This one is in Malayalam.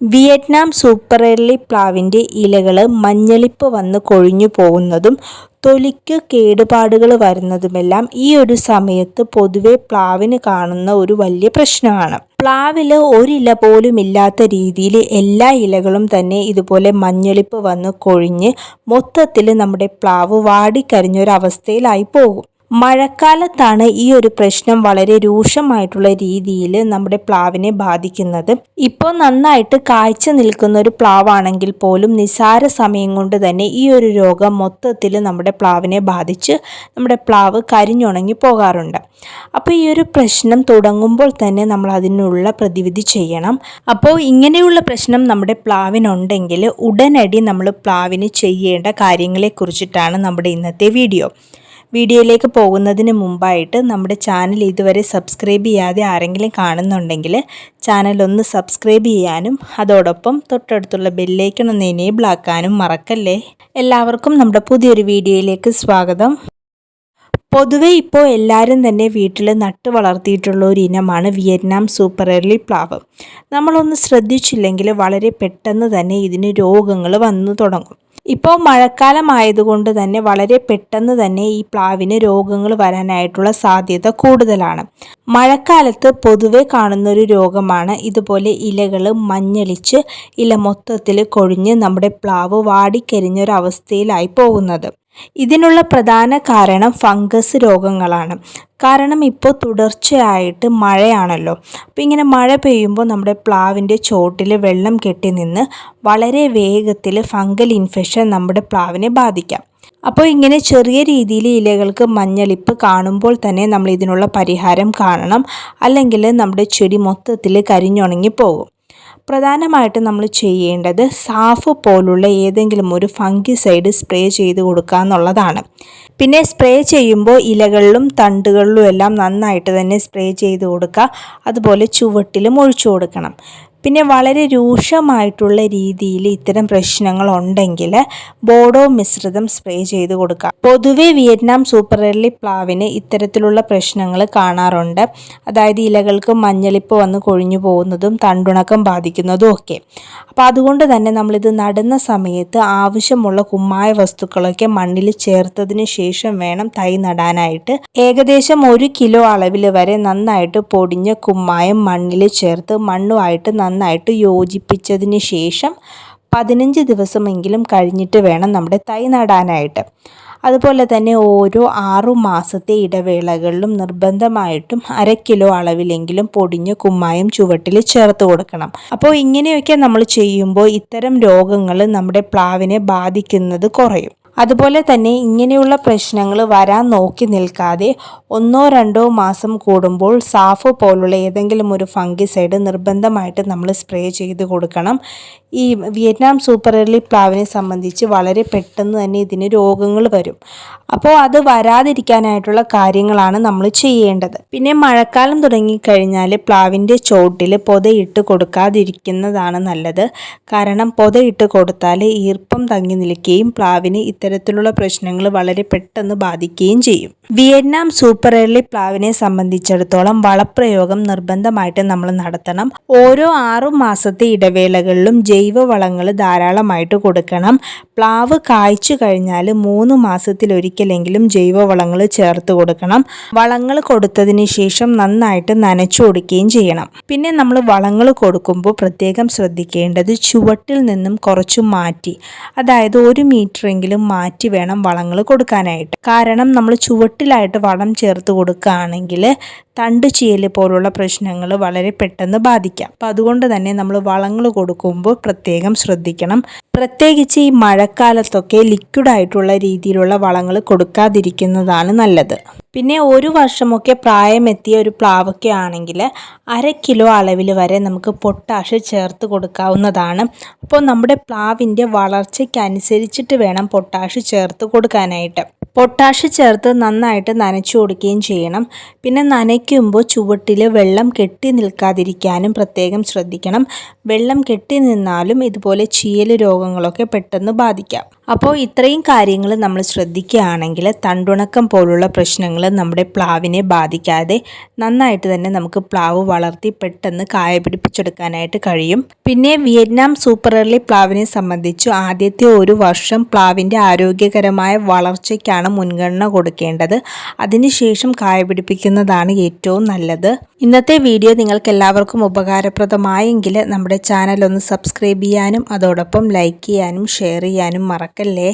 വിയറ്റ്നാം സൂപ്പർ എർലി പ്ലാവിന്റെ ഇലകൾ മഞ്ഞളിപ്പ് വന്ന് കൊഴിഞ്ഞു പോകുന്നതും തൊലിക്ക് കേടുപാടുകൾ വരുന്നതുമെല്ലാം ഈ ഒരു സമയത്ത് പൊതുവെ പ്ലാവിന് കാണുന്ന ഒരു വലിയ പ്രശ്നമാണ്. പ്ലാവിൽ ഒരില പോലും ഇല്ലാത്ത രീതിയിൽ എല്ലാ ഇലകളും തന്നെ ഇതുപോലെ മഞ്ഞളിപ്പ് വന്ന് കൊഴിഞ്ഞ് മൊത്തത്തിൽ നമ്മുടെ പ്ലാവ് വാടിക്കരിഞ്ഞൊരവസ്ഥയിലായി പോകും. മഴക്കാലത്താണ് ഈ ഒരു പ്രശ്നം വളരെ രൂക്ഷമായിട്ടുള്ള രീതിയിൽ നമ്മുടെ പ്ലാവിനെ ബാധിക്കുന്നത്. ഇപ്പോൾ നന്നായിട്ട് കാഴ്ച നിൽക്കുന്ന ഒരു പ്ലാവാണെങ്കിൽ പോലും നിസാര സമയം കൊണ്ട് തന്നെ ഈ ഒരു രോഗം മൊത്തത്തിൽ നമ്മുടെ പ്ലാവിനെ ബാധിച്ച് നമ്മുടെ പ്ലാവ് കരിഞ്ഞുണങ്ങി പോകാറുണ്ട്. അപ്പോൾ ഈ ഒരു പ്രശ്നം തുടങ്ങുമ്പോൾ തന്നെ നമ്മൾ അതിനുള്ള പ്രതിവിധി ചെയ്യണം. അപ്പോൾ ഇങ്ങനെയുള്ള പ്രശ്നം നമ്മുടെ പ്ലാവിനുണ്ടെങ്കിൽ ഉടനടി നമ്മൾ പ്ലാവിന് ചെയ്യേണ്ട കാര്യങ്ങളെക്കുറിച്ചിട്ടാണ് നമ്മുടെ ഇന്നത്തെ വീഡിയോ. വീഡിയോയിലേക്ക് പോകുന്നതിന് മുമ്പായിട്ട് നമ്മുടെ ചാനൽ ഇതുവരെ സബ്സ്ക്രൈബ് ചെയ്യാതെ ആരെങ്കിലും കാണുന്നുണ്ടെങ്കിൽ ചാനൽ ഒന്ന് സബ്സ്ക്രൈബ് ചെയ്യാനും അതോടൊപ്പം തൊട്ടടുത്തുള്ള ബെല്ലേക്കൺ ഒന്ന് എനേബിൾ ആക്കാനും മറക്കല്ലേ? എല്ലാവർക്കും നമ്മുടെ പുതിയൊരു വീഡിയോയിലേക്ക് സ്വാഗതം. പൊതുവെ ഇപ്പോൾ എല്ലാവരും തന്നെ വീട്ടിൽ നട്ടു വളർത്തിയിട്ടുള്ള ഒരു ഇനമാണ് വിയറ്റ്നാം സൂപ്പർ എർലി പ്ലാവ്. നമ്മളൊന്ന് ശ്രദ്ധിച്ചില്ലെങ്കിൽ വളരെ പെട്ടെന്ന് തന്നെ ഇതിന് രോഗങ്ങൾ വന്നു തുടങ്ങും. ഇപ്പോൾ മഴക്കാലമായതുകൊണ്ട് തന്നെ വളരെ പെട്ടെന്ന് തന്നെ ഈ പ്ലാവിന് രോഗങ്ങൾ വരാനായിട്ടുള്ള സാധ്യത കൂടുതലാണ്. മഴക്കാലത്ത് പൊതുവെ കാണുന്നൊരു രോഗമാണ് ഇതുപോലെ ഇലകൾ മഞ്ഞളിച്ച് ഇല മൊത്തത്തിൽ കൊഴിഞ്ഞ് നമ്മുടെ പ്ലാവ് വാടിക്കരിഞ്ഞൊരവസ്ഥയിലായി പോകുന്നത്. ഇതിനുള്ള പ്രധാന കാരണം ഫംഗസ് രോഗങ്ങളാണ്. കാരണം ഇപ്പോൾ തുടർച്ചയായിട്ട് മഴയാണല്ലോ. അപ്പോൾ ഇങ്ങനെ മഴ പെയ്യുമ്പോൾ നമ്മുടെ പ്ലാവിന്റെ ചോട്ടിൽ വെള്ളം കെട്ടി നിന്ന് വളരെ വേഗത്തിൽ ഫംഗൽ ഇൻഫെക്ഷൻ നമ്മുടെ പ്ലാവിനെ ബാധിക്കാം. അപ്പോൾ ഇങ്ങനെ ചെറിയ രീതിയിൽ ഇലകൾക്ക് മഞ്ഞളിപ്പ് കാണുമ്പോൾ തന്നെ നമ്മൾ ഇതിനുള്ള പരിഹാരം കാണണം. അല്ലെങ്കിൽ നമ്മുടെ ചെടി മൊത്തത്തിൽ കരിഞ്ഞുണങ്ങി പോകും. പ്രധാനമായിട്ടും നമ്മൾ ചെയ്യേണ്ടത് സാഫ് പോലുള്ള ഏതെങ്കിലും ഒരു ഫംഗിസൈഡ് സ്പ്രേ ചെയ്ത് കൊടുക്കുക എന്നുള്ളതാണ്. പിന്നെ സ്പ്രേ ചെയ്യുമ്പോൾ ഇലകളിലും തണ്ടുകളിലും എല്ലാം നന്നായിട്ട് തന്നെ സ്പ്രേ ചെയ്ത് കൊടുക്കുക. അതുപോലെ ചുവട്ടിലും ഒഴിച്ചു കൊടുക്കണം. പിന്നെ വളരെ രൂക്ഷമായിട്ടുള്ള രീതിയിൽ ഇത്തരം പ്രശ്നങ്ങൾ ഉണ്ടെങ്കിൽ ബോഡോ മിശ്രിതം സ്പ്രേ ചെയ്ത് കൊടുക്കുക. പൊതുവെ വിയറ്റ്നാം സൂപ്പർ എർലി പ്ലാവിന് ഇത്തരത്തിലുള്ള പ്രശ്നങ്ങൾ കാണാറുണ്ട്. അതായത് ഇലകൾക്ക് മഞ്ഞളിപ്പ് വന്ന് കൊഴിഞ്ഞു പോകുന്നതും തണ്ടുണക്കം ബാധിക്കുന്നതും ഒക്കെ. അപ്പോൾ അതുകൊണ്ട് തന്നെ നമ്മളിത് നടുന്ന സമയത്ത് ആവശ്യമുള്ള കുമ്മായ വസ്തുക്കളൊക്കെ മണ്ണിൽ ചേർത്തതിന് ശേഷം വേണം തൈ നടാനായിട്ട്. ഏകദേശം ഒരു കിലോ അളവിൽ വരെ നന്നായിട്ട് പൊടിഞ്ഞ കുമ്മായം മണ്ണിൽ ചേർത്ത് മണ്ണുമായിട്ട് നന്നായിട്ട് യോജിപ്പിച്ചതിന് ശേഷം പതിനഞ്ച് ദിവസമെങ്കിലും കഴിഞ്ഞിട്ട് വേണം നമ്മുടെ തൈ നടാനായിട്ട്. അതുപോലെ തന്നെ ഓരോ ആറു മാസത്തെ ഇടവേളകളിലും നിർബന്ധമായിട്ടും അര കിലോ അളവിലെങ്കിലും പൊടിഞ്ഞ കുമ്മായം ചുവട്ടിൽ ചേർത്ത് കൊടുക്കണം. അപ്പോൾ ഇങ്ങനെയൊക്കെ നമ്മൾ ചെയ്യുമ്പോൾ ഇത്തരം രോഗങ്ങൾ നമ്മുടെ പ്ലാവിനെ ബാധിക്കുന്നത് കുറയും. അതുപോലെ തന്നെ ഇങ്ങനെയുള്ള പ്രശ്നങ്ങൾ വരാൻ നോക്കി നിൽക്കാതെ ഒന്നോ രണ്ടോ മാസം കൂടുമ്പോൾ സാഫ് പോലുള്ള ഏതെങ്കിലും ഒരു ഫംഗിസൈഡ് നിർബന്ധമായിട്ട് നമ്മൾ സ്പ്രേ ചെയ്ത് കൊടുക്കണം. ഈ വിയറ്റ്നാം സൂപ്പർ എർലി പ്ലാവിനെ സംബന്ധിച്ച് വളരെ പെട്ടെന്ന് തന്നെ ഇതിന് രോഗങ്ങൾ വരും. അപ്പോൾ അത് വരാതിരിക്കാനായിട്ടുള്ള കാര്യങ്ങളാണ് നമ്മൾ ചെയ്യേണ്ടത്. പിന്നെ മഴക്കാലം തുടങ്ങിക്കഴിഞ്ഞാൽ പ്ലാവിന്റെ ചോട്ടിൽ പൊതയിട്ട് കൊടുക്കാതിരിക്കുന്നതാണ് നല്ലത്. കാരണം പൊതയിട്ട് കൊടുത്താൽ ഈർപ്പം തങ്ങി നിൽക്കുകയും പ്ലാവിന് ഇത്തരത്തിലുള്ള പ്രശ്നങ്ങൾ വളരെ പെട്ടെന്ന് ബാധിക്കുകയും ചെയ്യും. വിയറ്റ്നാം സൂപ്പർ എർലി പ്ലാവിനെ സംബന്ധിച്ചിടത്തോളം വളപ്രയോഗം നിർബന്ധമായിട്ട് നമ്മൾ നടത്തണം. ഓരോ ആറു മാസത്തെ ഇടവേളകളിലും ജൈവ വളങ്ങൾ ധാരാളമായിട്ട് കൊടുക്കണം. പ്ലാവ് കായ്ച്ചു കഴിഞ്ഞാൽ മൂന്ന് മാസത്തിലൊരിക്കലെങ്കിലും ജൈവ വളങ്ങൾ ചേർത്ത് കൊടുക്കണം. വളങ്ങൾ കൊടുത്തതിന് ശേഷം നന്നായിട്ട് നനച്ചു കൊടുക്കുകയും ചെയ്യണം. പിന്നെ നമ്മൾ വളങ്ങൾ കൊടുക്കുമ്പോൾ പ്രത്യേകം ശ്രദ്ധിക്കേണ്ടത് ചുവട്ടിൽ നിന്നും കുറച്ച് മാറ്റി അതായത് ഒരു മീറ്ററെങ്കിലും മാറ്റി വേണം വളങ്ങൾ കൊടുക്കാനായിട്ട്. കാരണം നമ്മൾ ചുവട്ടിലായിട്ട് വളം ചേർത്ത് കൊടുക്കുകയാണെങ്കിൽ തണ്ട് ചീയൽ പോലുള്ള പ്രശ്നങ്ങൾ വളരെ പെട്ടെന്ന് ബാധിക്കാം. അപ്പം അതുകൊണ്ട് തന്നെ നമ്മൾ വളങ്ങൾ കൊടുക്കുമ്പോൾ പ്രത്യേകം ശ്രദ്ധിക്കണം. പ്രത്യേകിച്ച് ഈ മഴക്കാലത്തൊക്കെ ലിക്വിഡായിട്ടുള്ള രീതിയിലുള്ള വളങ്ങൾ കൊടുക്കാതിരിക്കുന്നതാണ് നല്ലത്. പിന്നെ ഒരു വർഷമൊക്കെ പ്രായമെത്തിയ ഒരു പ്ലാവൊക്കെ ആണെങ്കിൽ അര കിലോ അളവിൽ വരെ നമുക്ക് പൊട്ടാഷ് ചേർത്ത് കൊടുക്കാവുന്നതാണ്. അപ്പോൾ നമ്മുടെ പ്ലാവിന്റെ വളർച്ചയ്ക്കനുസരിച്ചിട്ട് വേണം പൊട്ടാഷ് ചേർത്ത് കൊടുക്കാനായിട്ട്. പൊട്ടാഷ് ചേർത്ത് നന്നായിട്ട് നനച്ചു കൊടുക്കുകയും ചെയ്യണം. പിന്നെ നനയ്ക്കുമ്പോൾ ചുവട്ടിൽ വെള്ളം കെട്ടി നിൽക്കാതിരിക്കാനും പ്രത്യേകം ശ്രദ്ധിക്കണം. വെള്ളം കെട്ടി നിന്നാലും ഇതുപോലെ ചീയൽ രോഗങ്ങളൊക്കെ പെട്ടെന്ന് ബാധിക്കാം. അപ്പോൾ ഇത്രയും കാര്യങ്ങൾ നമ്മൾ ശ്രദ്ധിക്കുകയാണെങ്കിൽ തണ്ടുണക്കം പോലുള്ള പ്രശ്നങ്ങൾ നമ്മുടെ പ്ലാവിനെ ബാധിക്കാതെ നന്നായിട്ട് തന്നെ നമുക്ക് പ്ലാവ് വളർത്തി പെട്ടെന്ന് കായ പിടിപ്പിച്ചെടുക്കാനായിട്ട് കഴിയും. പിന്നെ വിയറ്റ്നാം സൂപ്പർ എർലി പ്ലാവിനെ സംബന്ധിച്ചു ആദ്യത്തെ ഒരു വർഷം പ്ലാവിന്റെ ആരോഗ്യകരമായ വളർച്ചയ്ക്കാണ് മുൻഗണന കൊടുക്കേണ്ടത്. അതിനുശേഷം കായ പിടിപ്പിക്കുന്നതാണ് ഏറ്റവും നല്ലത്. ഇന്നത്തെ വീഡിയോ നിങ്ങൾക്ക് എല്ലാവർക്കും ഉപകാരപ്രദമായെങ്കിൽ നമ്മുടെ ചാനൽ ഒന്ന് സബ്സ്ക്രൈബ് ചെയ്യാനും അതോടൊപ്പം ലൈക്ക് ചെയ്യാനും ഷെയർ ചെയ്യാനും മറക്കല്ലേ